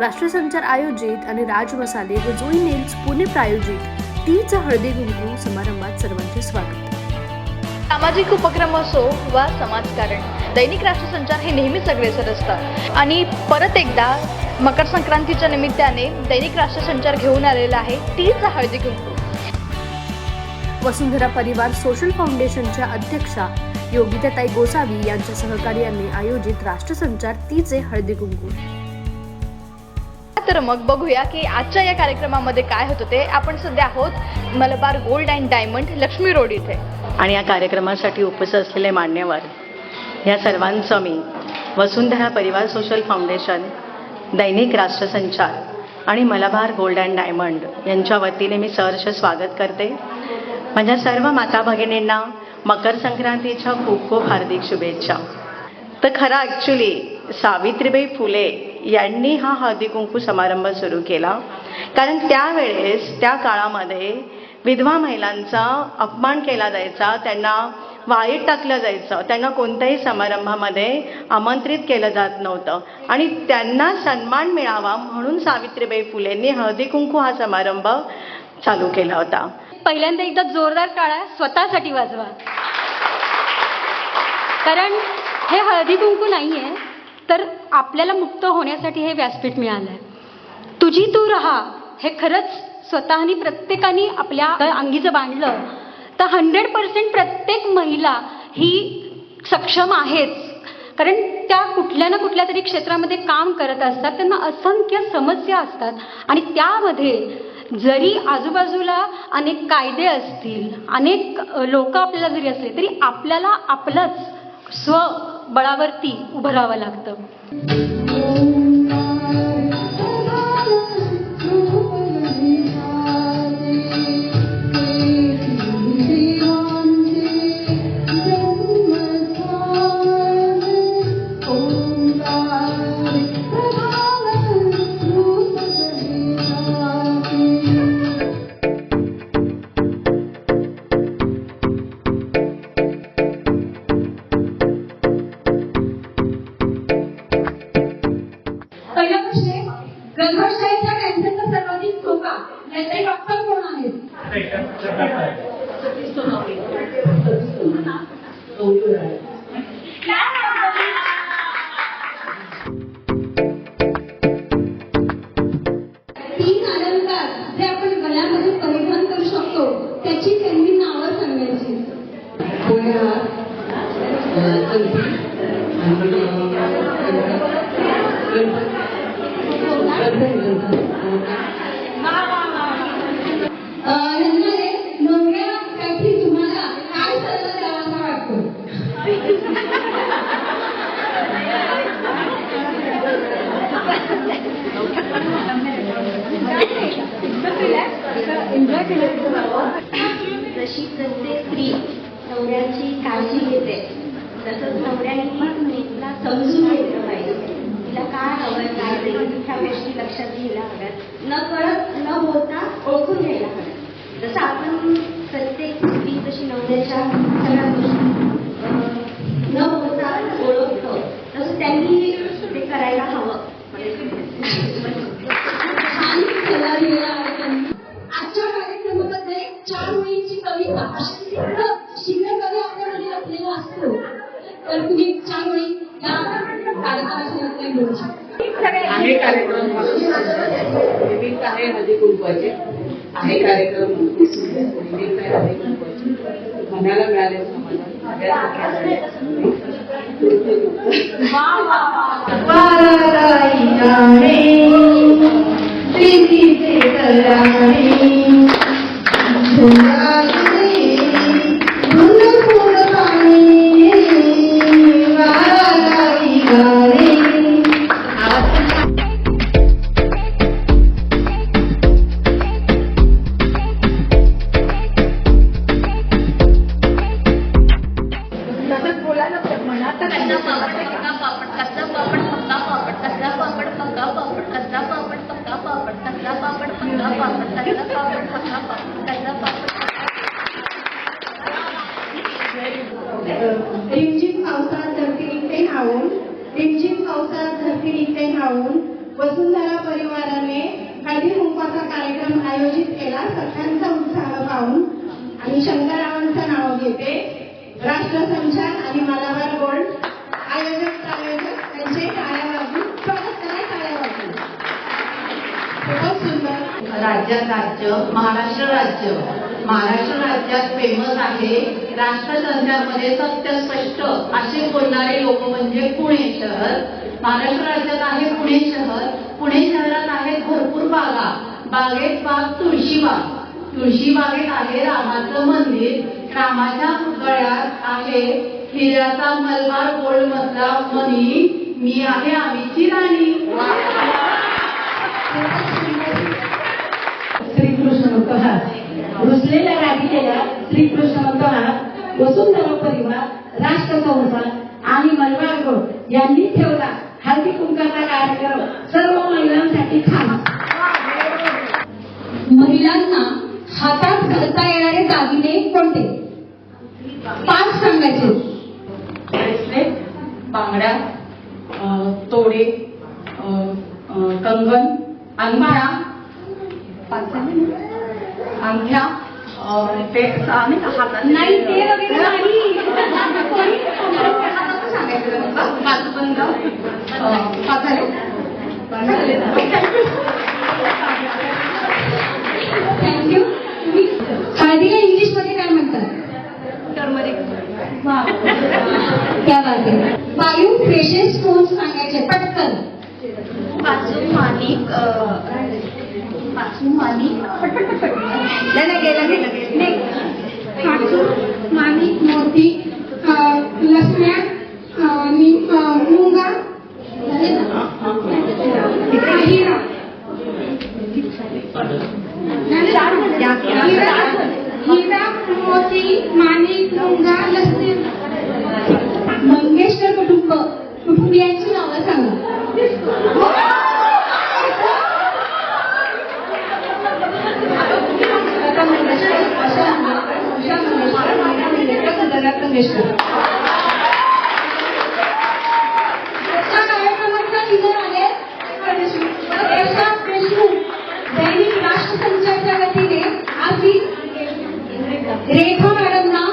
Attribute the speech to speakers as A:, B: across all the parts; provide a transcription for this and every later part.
A: राष्ट्रसंचार आयोजित आणि राज मसाले व जोई नेल्स पुणे प्रायोजित तीच हळदी कुंकू समारंभात सर्वांचे स्वागत.
B: सामाजिक उपक्रम असो वा समाजकारण दैनिक राष्ट्रसंचार हे नेहमीच अग्रेसर असतात. आणि परत एकदा मकर संक्रांतीच्या निमित्ताने दैनिक राष्ट्रसंचार घेऊन आलेला आहे तीच हळदी कुंकू.
A: वसुंधरा परिवार सोशल फाउंडेशनच्या अध्यक्षा योगिताताई गोसावी यांच्या सहकार्याने आयोजित राष्ट्रसंचार तीचे हळदी कुंकू.
B: तर मग बघूया की आजच्या या कार्यक्रमामध्ये काय होतं ते. आपण सध्या आहोत Malabar gold and diamond Laxmi road इथे.
C: आणि या कार्यक्रमासाठी उपस्थित असलेले मान्यवर या सर्वांचं मी वसुंधरा परिवार सोशल फाउंडेशन दैनिक राष्ट्रसंचार आणि मलबार गोल्ड अँड डायमंड यांच्या वतीने मी सहर्ष स्वागत करते. माझ्या सर्व माता भगिनींना मकर संक्रांतीच्या खूप खूप हार्दिक शुभेच्छा. तर खरं ॲक्च्युली सावित्रीबाई फुले यांनी हा हळदीकुंकू समारंभ सुरू केला. कारण त्यावेळेस त्या काळामध्ये विधवा महिलांचा अपमान केला जायचा त्यांना वाईट टाकलं जायचं त्यांना कोणत्याही समारंभामध्ये आमंत्रित केलं जात नव्हतं. आणि त्यांना सन्मान मिळावा म्हणून सावित्रीबाई फुलेंनी हळदी कुंकू हा समारंभ चालू केला होता.
D: पहिल्यांदा एकदा जोरदार काळा स्वतःसाठी वाजवा. कारण हे हळदी कुंकू आहे तर आपल्याला मुक्त होण्यासाठी हे व्यासपीठ मिळालं आहे तुझी तू रहा हे खरंच स्वतःनी प्रत्येकाने आपल्या अंगीचं बांधलं तर हंड्रेड पर्सेंट प्रत्येक महिला ही सक्षम आहेच. कारण त्या कुठल्या ना कुठल्या तरी क्षेत्रामध्ये काम करत असतात त्यांना असंख्य समस्या असतात. आणि त्यामध्ये जरी आजूबाजूला अनेक कायदे असतील अनेक लोक आपल्याला जरी असले तरी आपल्याला आपलंच स्वबळावरती उभं राहावं लागतं.
E: नवऱ्याची काळजी घेते. तसंच नवऱ्याने तिला समजून घेतलं पाहिजे. तिला काय हवं काय नाही ह्या गोष्टी लक्षात घ्यायला हव्यात न कळत न बोलता ओळखून घ्यायला हव्यात जसं आपण प्रत्येक स्त्री जशी नवऱ्याच्या सगळ्या
F: तर तुम्ही
G: आहे कार्यक्रम निमित्त आहे हळदी कुंकवाचे. आहे कार्यक्रम. निमित्त आहे हळदी कुंकवाचे. मनाला मिळाले
B: बोलायला तर कच्चा पापड पक्का पापड कच्चा पापड पक्का पापड कच्चा पापड पक्का पापड कच्चा पापड पक्का पापड कच्चा पापड पक्का पापड कच्चा पापड पक्का पापड कच्चा पापड
F: रिमझिम पावसात धरती न्हावून रिमझिम पावसात धरती न्हावून
H: वसुंधरा परिवाराने हळदी कुंकवाचा कार्यक्रम आयोजित केला सगळ्यांचा उत्साह पाहून. आणि शंकररावांचं नाव घेते. राष्ट्रसंचार आणि मालाबार गोल्ड आयोजक प्रायोजक त्यांचे टाळ्या वाजून स्वागत करा टाळ्या वाजून खूपच सुंदर.
I: राज्यात राज्य महाराष्ट्र राज्य. महाराष्ट्र राज्यात फेमस आहे राष्ट्रसंचारमध्ये सत्य स्पष्ट असे बोलणारे लोक म्हणजे पुणे शहर. महाराष्ट्र राज्यात आहे पुणे शहर. पुणे शहरात आहेत भरपूर बागा. बागेत बाग तुळशीबाग. तुळशीबागेत आहे रामाचं मंदिर. रामाच्या गळ्यात आहे. हिऱ्याचा मलबार गोल्ड मधला मणी मी आहे आम्हीची राणी.
H: श्रीकृष्ण रुसलेल्या राधिकेला श्रीकृष्ण वसुंधरा परिवार राष्ट्रसंसार आणि मलबार गोड यांनी ठेवला. हळदी कुंकाचा कार्यक्रम सर्व महिलांसाठी खास.
F: महिलांना हातात घालता येणारे दागिने कोणते? पाच सांगायचे.
I: ब्रेसलेट बांगड्या तोडे कंगन अंगठ्या पाच? अंगठ्या ते आणि हातात.
F: नाही ते वगैरे नाही.
I: सांगायचं? पाच पाच झाले?
F: थँक्यू हळदीला इंग्लिशमध्ये काय म्हणतात? क्या बात आहे वायू प्रेशर स्टोन सांगायचे पटकन.
B: पाचून माणिक पाचून माणिक
F: काजू माणिक मोती अं, लसण्या अं, नि- अं, मुंगा झाले ना? हिरा हिरा हिरा मोती माणिक मुंगा मंगेशकर कुटुंब कुटुंबियांची नावं सांगा. लता मंगेशकर, आशा मंगेशकर, उषा मंगेशकर, मीरा मंगेशकर, सदानंद मंगेशकर. आजच्या कार्यक्रमाच्या leader आहेत प्रशांत देशमुख. दैनिक राष्ट्रसंचारच्या वतीने आज मी रेखा मॅडमना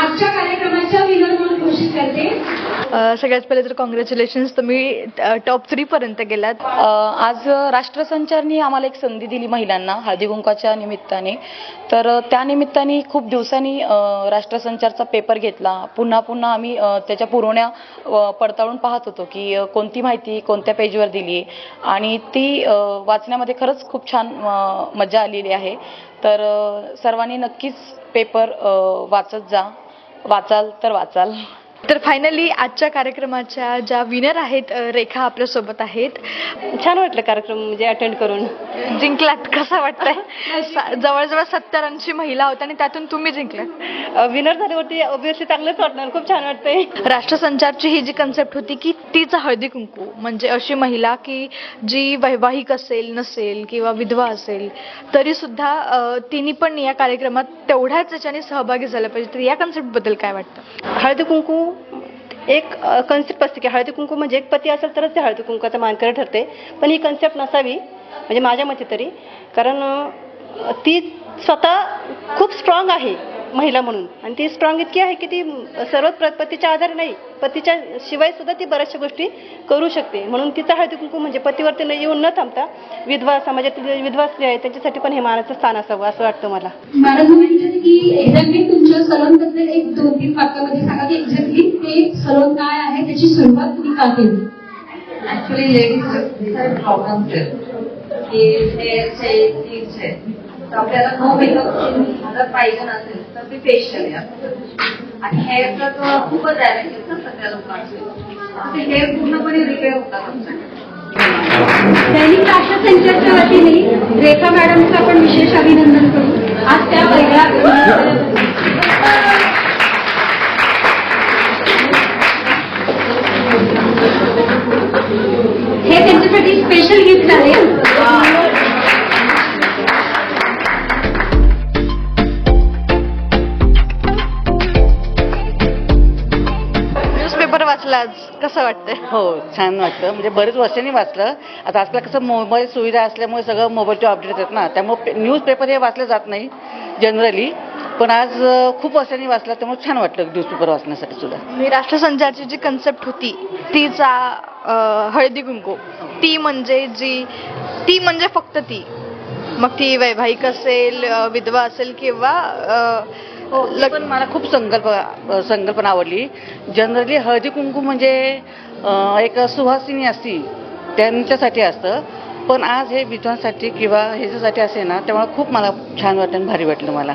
F: आजच्या कार्यक्रमाच्या विनर म्हणून घोषित करते
J: अ, सगळ्यात पहिले तर कॉंग्रॅच्युलेशन्स तुम्ही टॉप थ्रीपर्यंत गेलात.
K: आज राष्ट्रसंचारनी आम्हाला एक संधी दिली महिलांना हळदी कुंकाच्या निमित्ताने. तर त्या निमित्ताने खूप दिवसांनी राष्ट्रसंचारचा पेपर घेतला. पुन्हा पुन्हा आम्ही त्याच्या पुरवण्या पडताळून पाहत होतो की कोणती माहिती कोणत्या पेजवर दिली आणि ती वाचण्यामध्ये खरंच खूप छान मजा आलेली आहे. तर सर्वांनी नक्कीच पेपर वाचत जा. वाचाल तर वाचाल.
J: तर फायनली आजच्या कार्यक्रमाच्या ज्या विनर आहेत रेखा आपल्यासोबत आहेत.
K: छान वाटलं कार्यक्रम म्हणजे अटेंड करून.
J: जिंकलात कसं वाटतंय? जवळजवळ सत्तर ऐंशी महिला होत्या आणि त्यातून तुम्ही जिंकलात.
K: विनर झाल्यावरती ऑब्विसली चांगलंच वाटणार. खूप छान वाटतंय.
J: राष्ट्रसंचारची ही जी कन्सेप्ट होती की तीच हळदी कुंकू म्हणजे अशी महिला की जी वैवाहिक असेल नसेल किंवा विधवा असेल तरी सुद्धा अ, तिने पण या कार्यक्रमात तेवढ्याच याच्याने सहभागी झालं पाहिजे. तर या कन्सेप्टबद्दल काय वाटतं?
K: हळदी कुंकू एक कन्सेप्ट असते की हळदी कुंकू म्हणजे एक पती असेल तरच ते हळदी कुंकाचा मानकर ठरते. पण ही कन्सेप्ट नसावी म्हणजे माझ्या मते तरी. कारण ती स्वतः खूप स्ट्रॉंग आहे. महिला म्हणून. आणि ती स्ट्रॉंग इतकी आहे की ती सर्व प्र- पतीच्या आधारे नाही पतीच्या शिवाय सुद्धा ती बऱ्याचशा गोष्टी करू शकते. म्हणून तिचा हळदी कुंकू म्हणजे पतीवरती न येऊन न थांबता विधवा समाजातील विधवा स्त्री आहे त्यांच्यासाठी पण हे मानाचं स्थान असावं असं वाटतं मला.
F: मला की एक्झॅक्टली तुमच्या सलोनबद्दल एक दोन तीन वाक्यामध्ये सांगा की एक्झॅक्टली ते सलोन काय आहे त्याची सुरुवात तुम्ही का केली?
G: ऍक्च्युली लेडीज प्रॉब्लेम्स तर आपल्याला नो मेकअप जर पाहिजे नसेल तर ते फेशियल आणि हेअरचा तर खूपच डॅमेज आहे ना सगळ्या लोकांचे. ते हेअर पूर्णपणे रिपेअर होतात आमच्याकडे
F: दैनिक राष्ट्रसंचारच्या वतीने रेखा मॅडमचं आपण विशेष अभिनंदन करू. आज त्या वेगळ्या हे त्यांच्यासाठी स्पेशल गिफ्ट आहे
J: कसं वाटतंय?
L: हो छान वाटतं. म्हणजे बरेच वर्षांनी वाचलं. आता आजकाल कसं मोबाईल सुविधा असल्यामुळे सगळं मोबाईलचे अपडेट येतात ना. त्यामुळे न्यूज पेपर हे वाचलं जात नाही जनरली पण आज खूप वर्षांनी वाचलं त्यामुळे छान वाटलं न्यूज पेपर वाचण्यासाठी सुद्धा.
J: मी राष्ट्रसंचारची जी कन्सेप्ट होती तीचा अं, हळदी कुंकू. ती म्हणजे जी ती म्हणजे फक्त ती. मग ती वैवाहिक असेल अं, विधवा असेल किंवा अं,
L: हो पण मला खूप संकल्प संकल्पना आवडली. जनरली हळदी कुंकू म्हणजे एक सुहासिनी असती त्यांच्यासाठी असतं. पण आज हे विद्वांसाठी किंवा ह्याच्यासाठी असे ना त्यामुळे खूप मला छान वाटलं भारी वाटलं मला.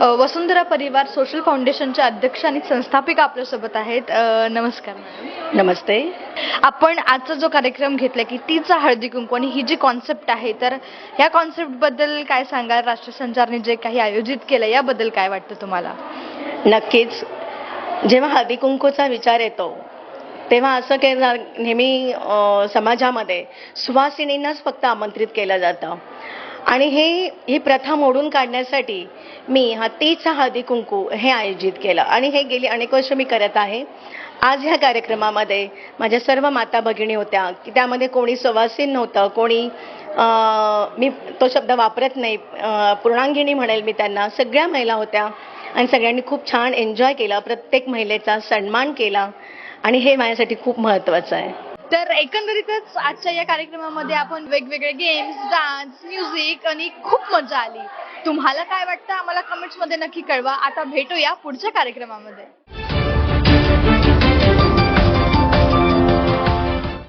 J: वसुंधरा परिवार सोशल फाउंडेशनच्या अध्यक्ष आणि संस्थापिका आपल्यासोबत आहेत. नमस्कार.
C: नमस्ते.
J: आपण आजचा जो कार्यक्रम घेतला की तीचा हळदी कुंकू आणि ही जी कॉन्सेप्ट आहे तर या कॉन्सेप्टबद्दल काय सांगाल? राष्ट्रसंचारने जे काही आयोजित केलं याबद्दल काय वाटतं तुम्हाला?
C: नक्कीच. जेव्हा हळदी कुंकूचा विचार येतो तेव्हा असं के नेहमी समाजामध्ये सुवासिनींनाच फक्त आमंत्रित केलं जातं. आणि हे ही प्रथा मोडून काढण्यासाठी मी हा तीचा हळदी कुंकू हे आयोजित केलं. आणि हे गेली अनेक वर्ष मी करत आहे. आज ह्या कार्यक्रमामध्ये माझ्या सर्व माता भगिनी होत्या की त्यामध्ये कोणी सुवासीन नव्हतं कोणी मी तो शब्द वापरत नाही. पूर्णांगिणी म्हणेल मी त्यांना. सगळ्या महिला होत्या आणि सगळ्यांनी खूप छान एन्जॉय केला. प्रत्येक महिलेचा सन्मान केला. आणि हे माझ्यासाठी खूप महत्त्वाचं आहे.
J: तर एकंदरीतच आजच्या या कार्यक्रमामध्ये आपण वेगवेगळे गेम्स डान्स म्युझिक आणि खूप मजा आली. तुम्हाला काय वाटतं? आम्हाला कमेंट्समध्ये नक्की कळवा. आता भेटूया पुढच्या कार्यक्रमामध्ये.